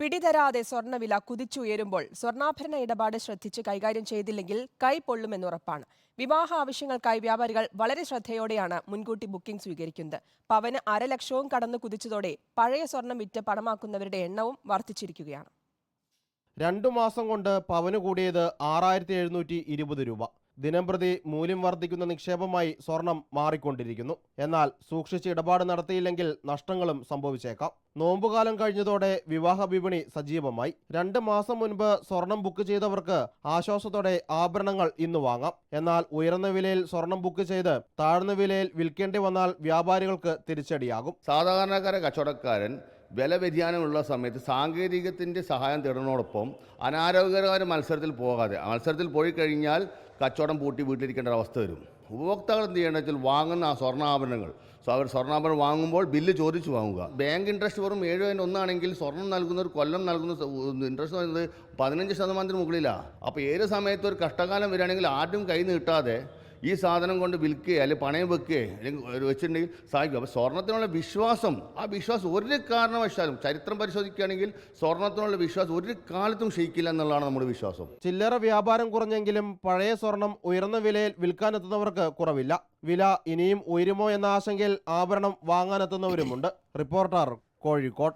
പിടിതരാതെ സ്വർണവില കുതിച്ചുയരുമ്പോൾ സ്വർണാഭരണ ഇടപാട് ശ്രദ്ധിച്ച് കൈകാര്യം ചെയ്തില്ലെങ്കിൽ കൈ പൊള്ളുമെന്നുറപ്പാണ് വിവാഹ ആവശ്യങ്ങൾക്കായി വ്യാപാരികൾ വളരെ ശ്രദ്ധയോടെയാണ് മുൻകൂട്ടി ബുക്കിംഗ് സ്വീകരിക്കുന്നത്. പവന് അരലക്ഷവും കടന്നു കുതിച്ചതോടെ പഴയ സ്വർണം വിറ്റ് പണമാക്കുന്നവരുടെ എണ്ണവും വർദ്ധിച്ചിരിക്കുകയാണ്. രണ്ടു മാസം കൊണ്ട് പവന് കൂടിയത് ആറായിരത്തി എഴുന്നൂറ്റി ഇരുപത് രൂപ. ദിനംപ്രതി മൂല്യം വർദ്ധിക്കുന്ന നിക്ഷേപമായി സ്വർണം മാറിക്കൊണ്ടിരിക്കുന്നു. എന്നാൽ സൂക്ഷിച്ച് ഇടപാട് നടത്തിയില്ലെങ്കിൽ നഷ്ടങ്ങളും സംഭവിച്ചേക്കാം. നോമ്പുകാലം കഴിഞ്ഞതോടെ വിവാഹ വിപണി സജീവമായി. രണ്ട് മാസം മുൻപ് സ്വർണം ബുക്ക് ചെയ്തവർക്ക് ആശ്വാസത്തോടെ ആഭരണങ്ങൾ ഇന്ന് വാങ്ങാം. എന്നാൽ ഉയർന്ന വിലയിൽ സ്വർണം ബുക്ക് ചെയ്ത് താഴ്ന്ന വിലയിൽ വിൽക്കേണ്ടി വന്നാൽ വ്യാപാരികൾക്ക് തിരിച്ചടിയാകും. സാധാരണക്കാരൻ കച്ചവടക്കാരൻ വില വ്യതിയാനമുള്ള സമയത്ത് സാങ്കേതികത്തിന്റെ സഹായം തേടുന്നതോടൊപ്പം അനാരോഗ്യകരമായ മത്സരത്തിൽ പോകാതെ മത്സരത്തിൽ പോയി കഴിഞ്ഞാൽ കച്ചവടം പൂട്ടി വീട്ടിലിരിക്കേണ്ട അവസ്ഥ വരും. ഉപഭോക്താക്കൾ എന്ത് ചെയ്യേണ്ടത് വെച്ചാൽ വാങ്ങുന്ന ആ സ്വർണാഭരണങ്ങൾ. സോ അവർ സ്വർണാഭരണം വാങ്ങുമ്പോൾ ബില്ല് ചോദിച്ച് വാങ്ങുക. ബാങ്ക് ഇൻട്രസ്റ്റ് വെറും ഏഴ് പോയിന്റ് ഒന്നാണെങ്കിൽ സ്വർണം നൽകുന്ന ഒരു കൊല്ലം നൽകുന്ന ഇൻട്രസ്റ്റ് പറയുന്നത് പതിനഞ്ച് ശതമാനത്തിന് മുകളിലാണ് അപ്പോൾ ഏത് സമയത്ത് ഒരു കഷ്ടകാലം വരികയാണെങ്കിൽ ആരും കൈ നീട്ടാതെ ഈ സാധനം കൊണ്ട് വിൽക്കുക അല്ലെങ്കിൽ പണയം വെക്കുക അല്ലെങ്കിൽ വെച്ചിട്ടുണ്ടെങ്കിൽ സാധിക്കും. അപ്പോൾ സ്വർണത്തിനുള്ള വിശ്വാസം ആ വിശ്വാസം ഒരു കാരണവശാലും ചരിത്രം പരിശോധിക്കുകയാണെങ്കിൽ സ്വർണത്തിനുള്ള വിശ്വാസം ഒരു കാലത്തും ക്ഷയിക്കില്ല എന്നുള്ളതാണ് നമ്മുടെ വിശ്വാസം. ചില്ലറ വ്യാപാരം കുറഞ്ഞെങ്കിലും പഴയ സ്വർണം ഉയർന്ന വിലയിൽ വിൽക്കാനെത്തുന്നവർക്ക് കുറവില്ല. വില ഇനിയും ഉയരുമോ എന്ന ആശങ്കയിൽ ആഭരണം വാങ്ങാനെത്തുന്നവരുമുണ്ട്. റിപ്പോർട്ടർ കോഴിക്കോട്.